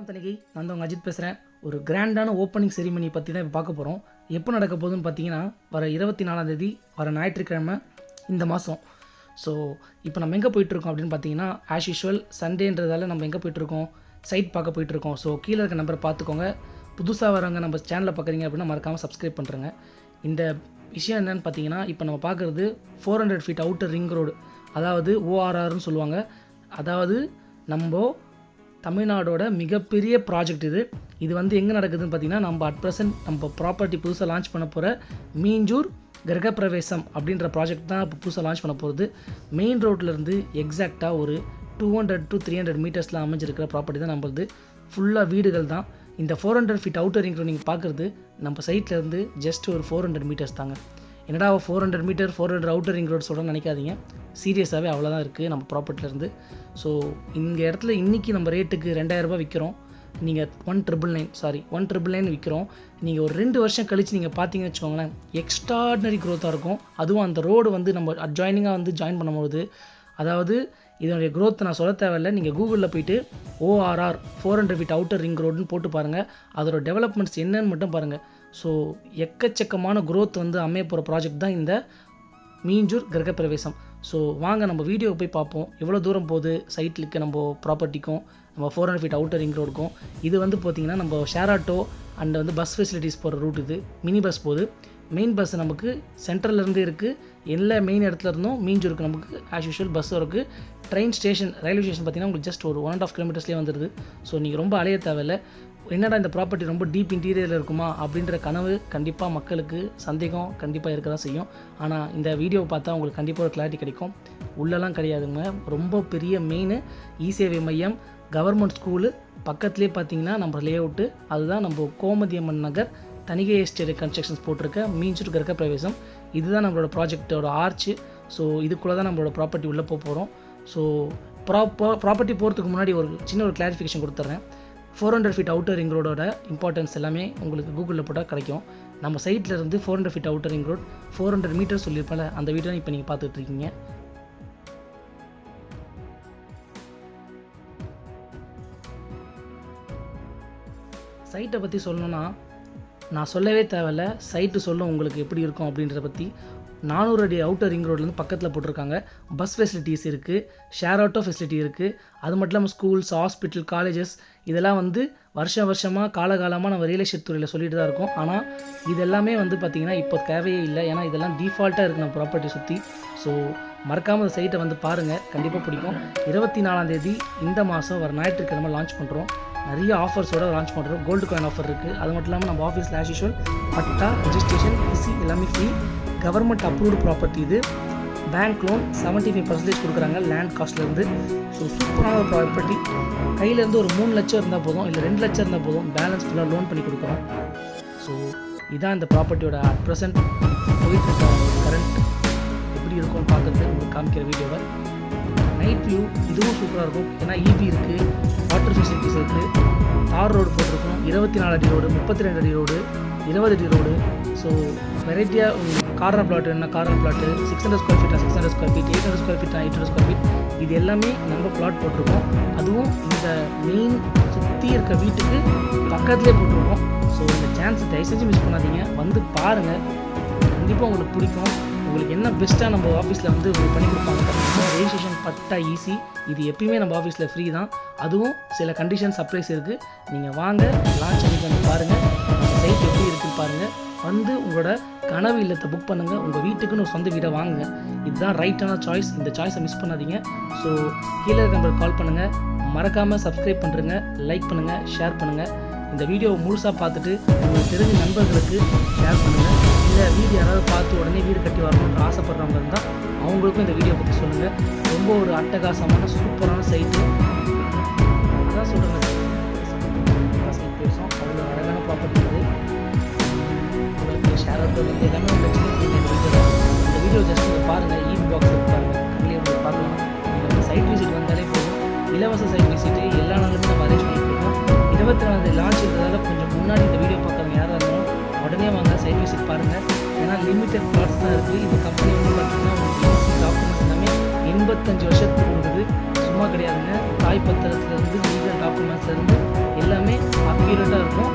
வணக்கம் தனிகை நான் தான் உங்கள் அஜித் பேசுகிறேன் ஒரு கிராண்டான ஓப்பனிங் செரிமனி பற்றி தான் இப்போ பார்க்க போகிறோம் எப்போ நடக்க போகுதுன்னு பார்த்தீங்கன்னா வர இருபத்தி நாலாம் தேதி வர ஞாயிற்றுக்கிழமை இந்த மாதம் ஸோ இப்போ நம்ம எங்கே போயிட்டுருக்கோம் அப்படின்னு பார்த்தீங்கன்னா ஆஸ் யூஷுவல் சண்டேன்றதால நம்ம எங்கே போயிட்டுருக்கோம் சைட் பார்க்க போயிட்டுருக்கோம் ஸோ கீழே இருக்க நம்பரை பார்த்துக்கோங்க. புதுசாக வரவங்க நம்ம சேனலை பார்க்குறீங்க அப்படின்னா மறக்காமல் சப்ஸ்கிரைப் பண்ணுறேங்க இந்த விஷயம் என்னென்னு பார்த்தீங்கன்னா இப்போ நம்ம பார்க்குறது four hundred feet outer ring road அதாவது ஓஆர்ஆர்னு சொல்லுவாங்க. அதாவது நம்ம தமிழ்நாடோட மிகப்பெரிய ப்ராஜெக்ட் இது. இது வந்து எங்கே நடக்குதுன்னு பார்த்தீங்கன்னா நம்ம அட் ப்ரெசென்ட் நம்ம ப்ராப்பர்ட்டி புதுசாக லான்ச் பண்ண போகிற மீஞ்சூர் கிரகப்பிரவேசம் அப்படின்ற ப்ராஜெக்ட் தான் இப்போ புதுசாக லான்ச் பண்ண போகிறது மெயின் ரோட்லேருந்து எக்ஸாக்டாக ஒரு two hundred to three hundred மீட்டர்ஸில் அமைஞ்சிருக்கிற ப்ராப்பர்ட்டி தான் நம்மளது ஃபுல்லாக வீடுகள் தான். இந்த four hundred feet outer ring நீங்கள் பார்க்குறது நம்ம சைட்லேருந்து ஜஸ்ட் ஒரு ஃபோர் ஹண்ட்ரட் மீட்டர்ஸ் தாங்க. என்னடா four hundred meter four hundred outer ring road சொல்கிறேன்னு நினைக்காதீங்க. சீரியஸாகவே அவ்வளோதான் இருக்குது நம்ம ப்ராப்பர்ட்டிலேருந்து ஸோ இந்த இடத்துல இன்றைக்கி நம்ம ரேட்டுக்கு ரெண்டாயிரரூபா விற்கிறோம் நீங்கள் one triple nine sorry one triple nine விற்கிறோம் நீங்கள் ஒரு ரெண்டு வருஷம் கழித்து நீங்கள் பார்த்தீங்கன்னு வச்சுக்கோங்களேன் எக்ஸ்ட்ராடினரி க்ரோத்தாக இருக்கும். அதுவும் அந்த ரோடு வந்து நம்ம அட்ஜாயினிங்காக வந்து ஜாயின் பண்ணும்போது அதாவது இதனுடைய க்ரோத் நான் சொல்ல தேவையில்லை. நீங்கள் கூகுளில் போயிட்டு ORR four hundred feet outer ring ரோடுன்னு போட்டு பாருங்கள் அதோட டெவலப்மெண்ட்ஸ் என்னன்னு மட்டும் பாருங்கள் ஸோ எக்கச்சக்கமான குரோத் வந்து அமைய போகிற ப்ராஜெக்ட் தான் இந்த மீஞ்சூர் கிரகப்பிரவேசம். ஸோ வாங்க நம்ம வீடியோ போய் பார்ப்போம். எவ்வளோ தூரம் போகுது? சைட்லுக்கு நம்ம ப்ராப்பர்ட்டிக்கும் நம்ம four hundred feet outer ring ரோடுக்கும் இது வந்து பார்த்திங்கன்னா நம்ம ஷேர் ஆட்டோ அண்ட் வந்து பஸ் ஃபெசிலிட்டிஸ் போகிற ரூட் இது. மினி பஸ் போகுது. மெயின் பஸ் நமக்கு சென்ட்ரல்லேருந்து இருக்குது எல்லா மெயின் இடத்துல இருந்தும் மீஞ்சூருக்கு நமக்கு ஆஸ் யூஷுவல் பஸ் இருக்குது ட்ரெயின் ஸ்டேஷன் ரயில்வே ஸ்டேஷன் பார்த்திங்கன்னா உங்களுக்கு ஜஸ்ட் ஒரு ஒன் அண்ட் ஆஃப் கிலோமீட்டர்ஸ்லேயே வந்துடுது ஸோ நீங்கள் ரொம்ப அலைய தேவையில்ல. என்னடா இந்த ப்ராப்பர்ட்டி ரொம்ப டீப் இன்டீரியரில் இருக்குமா அப்படின்ற கனவு கண்டிப்பாக மக்களுக்கு சந்தேகம் கண்டிப்பாக இருக்க தான் செய்யும். ஆனால் இந்த வீடியோவை பார்த்தா உங்களுக்கு கண்டிப்பாக ஒரு கிளாரிட்டி கிடைக்கும். உள்ளெல்லாம் கிடையாதுங்க. ரொம்ப பெரிய மெயின் இ சேவை மையம் கவர்மெண்ட் ஸ்கூலு பக்கத்துலேயே பார்த்தீங்கன்னா நம்ம லே அவுட்டு அதுதான் நம்ம கோமதியம்மன் நகர் தனிகை எஸ்டேட் கன்ஸ்ட்ரக்ஷன்ஸ் போட்டிருக்க மீன்சுட்டு கிரக பிரவேசம். இதுதான் நம்மளோட ப்ராஜெக்டோட ஆர்ச்சு. ஸோ இதுக்குள்ளே தான் நம்மளோட ப்ராப்பர்ட்டி உள்ளே போக போகிறோம் ஸோ ப்ராப்பர் ப்ராப்பர்ட்டி போகிறதுக்கு முன்னாடி ஒரு சின்ன ஒரு கிளாரிஃபிகேஷன் கொடுத்துட்றேன் four hundred feet outer ring ரோடோட importance எல்லாமே உங்களுக்கு கூகுளில் போட்டால் கிடைக்கும். நம்ம சைட்டில் இருந்து four hundred feet outer ring road four hundred meter சொல்லியிருப்பேன் அந்த வீட்டை இப்போ நீங்கள் பார்த்துட்டு இருக்கீங்க சைட்டை பற்றி சொல்லணுன்னா நான் சொல்லவே தேவையில்ல. சைட்டு சொல்லும் உங்களுக்கு எப்படி இருக்கும் அப்படின்றத பற்றி நானூறு அடி அவுட்டர் ரிங் ரோட்லேருந்து பக்கத்தில் போட்டிருக்காங்க. பஸ் ஃபெசிலிட்டிஸ் இருக்குது ஷேர் ஆட்டோ ஃபெசிலிட்டி இருக்குது அது மட்டும் இல்லாமல் ஸ்கூல்ஸ் ஹாஸ்பிட்டல் காலேஜஸ் இதெல்லாம் வந்து வருஷம் வருஷமாக காலகாலமாக நம்ம ரியல் எஸ்டேட் துறையில் சொல்லிட்டு தான் இருக்கோம். ஆனால் இதெல்லாமே வந்து பார்த்திங்கன்னா இப்போ தேவையே இல்லை. ஏன்னா இதெல்லாம் டிஃபால்ட்டாக இருக்குது நம்ம ப்ராப்பர்ட்டி சுற்றி ஸோ மறக்காமல் இந்த சைட்டை வந்து பாருங்கள் கண்டிப்பாக பிடிக்கும். இருபத்தி நாலாம் தேதி இந்த மாதம் வர ஞாயிற்றுக்கிழமை லான்ச் பண்ணுறோம் நிறைய ஆஃபர்ஸோட லான்ச் பண்ணுறோம் கோல்டு காயின் ஆஃபர் இருக்குது அது மட்டும் இல்லாமல் நம்ம office as usual patta registration PC எல்லாமே ஃப்ரீ கவர்மெண்ட் அப்ரூவ்டு ப்ராப்பர்ட்டி இது. Bank loan seventy five percentage கொடுக்குறாங்க லேண்ட் காஸ்ட்லேருந்து ஸோ சூப்பரான ஒரு ப்ராப்பர்ட்டி கையிலேருந்து ஒரு மூணு லட்சம் இருந்தால் போதும். இல்லை ரெண்டு லட்சம் இருந்தால் போதும். பேலன்ஸ் ஃபுல்லாக லோன் பண்ணி கொடுக்குறோம் ஸோ இதான் இந்த ப்ராப்பர்ட்டியோட அட் ப்ரெசென்ட் போயிட்டு கரண்ட் எப்படி இருக்கும்னு பார்க்குறது உங்களுக்கு காமிக்கிற வீடியோவை நைட் வியூ இதுவும் சூப்பராக இருக்கும். ஏன்னா இபி இருக்குது வாட்டர் ஃபெசிலிட்டிஸ் இருக்குது தார் ரோடு போட்டிருக்கோம். இருபத்தி நாலு அடி ரோடு முப்பத்தி ரெண்டு அடி ரோடு இருபது அடி ரோடு ஸோ வெரைட்டியாக உங்களுக்கு கார்னர் பிளாட் என்ன? Corner plot six hundred square ஃபீட்டா six hundred square feet eight hundred square feet eight hundred square feet இது எல்லாமே நம்ம பிளாட் போட்டிருக்கோம். அதுவும் இந்த மெயின் சுற்றி இருக்க வீட்டுக்கு பக்கத்துலேயே போட்டிருக்கோம். ஸோ இந்த சான்ஸ் தயவு செஞ்சு மிஸ் பண்ணாதீங்க. வந்து பாருங்கள் கண்டிப்பாக உங்களுக்கு பிடிக்கும். உங்களுக்கு என்ன பெஸ்ட்டாக நம்ம ஆஃபீஸில் வந்து உங்களுக்கு பண்ணி கொடுப்பாங்க பார்த்தீங்கன்னா ரெஜிஸ்ட்ரேஷன் பட்டா ஈஸி இது எப்பயுமே நம்ம ஆஃபீஸில் ஃப்ரீ தான். அதுவும் சில கண்டிஷன் சர்ப்ரைஸ் இருக்குது நீங்கள் வாங்க லான்ச் அன்றைக்கி வந்து பாருங்கள் சைட் எப்படி இருக்குன்னு பாருங்கள் வந்து உங்களோட கனவு இல்லத்தை புக் பண்ணுங்கள் உங்கள் வீட்டுக்குன்னு ஒரு சொந்த வீடை வாங்குங்க. இதுதான் ரைட்டான சாய்ஸ் இந்த சாய்ஸை மிஸ் பண்ணாதீங்க. ஸோ கீழே நம்பருக்கு கால் பண்ணுங்கள் மறக்காமல் சப்ஸ்கிரைப் பண்ணுறங்க லைக் பண்ணுங்கள் ஷேர் பண்ணுங்கள் இந்த வீடியோவை முழுசாக பார்த்துட்டு உங்களுக்கு தெரிஞ்ச நண்பர்களுக்கு ஷேர் பண்ணுங்கள் வீடு யாராவது பார்த்து உடனே வீடு கட்டி வரணும்னு ஆசைப்படுறவங்க இருந்தால் அவங்களுக்கும் இந்த வீடியோ பற்றி சொல்லுங்கள் ரொம்ப ஒரு அட்டகாசமான சூப்பரான சைட்டு அதான் சொல்லுங்கள் சைட் பேசும் அவ்வளோ அழகான ப்ராப்பர்ட்டி இது உங்களுக்கு ஷேர் பண்ணுறது எல்லாமே ஒரு இந்த வீடியோ இந்த வீடியோ ஜஸ்ட் நீங்கள் பாருங்கள் இ e பாக்ஸ் பாருங்கள் கண்ணிலே உங்களுக்கு பார்க்கலாம் நீங்கள் வந்து சைட் விசிட் வந்தாலே போதும். இலவச சைட் விசிட்டு எல்லா நாளுமே நம்ம அரேஞ்ச் பண்ணிட்டு இருக்கோம். இருபத்தி நாலு லான்ச் இருந்ததால் கொஞ்சம் முன்னாடி இந்த வீடியோ பார்க்குறவங்க யாராக லிமிட்டட் பார்ட்ஸ் தான் இருக்குது இந்த கம்பெனி வந்து பார்த்திங்கன்னா டாக்குமெண்ட்ஸ் எல்லாமே எண்பத்தஞ்சு வருஷத்துக்கு கொடுக்குது சும்மா கிடையாதுங்க. தாய் பத்திரத்துலேருந்து லீகல் டாக்குமெண்ட்ஸ்லேருந்து எல்லாமே அக்யூரேட்டாக இருக்கும்.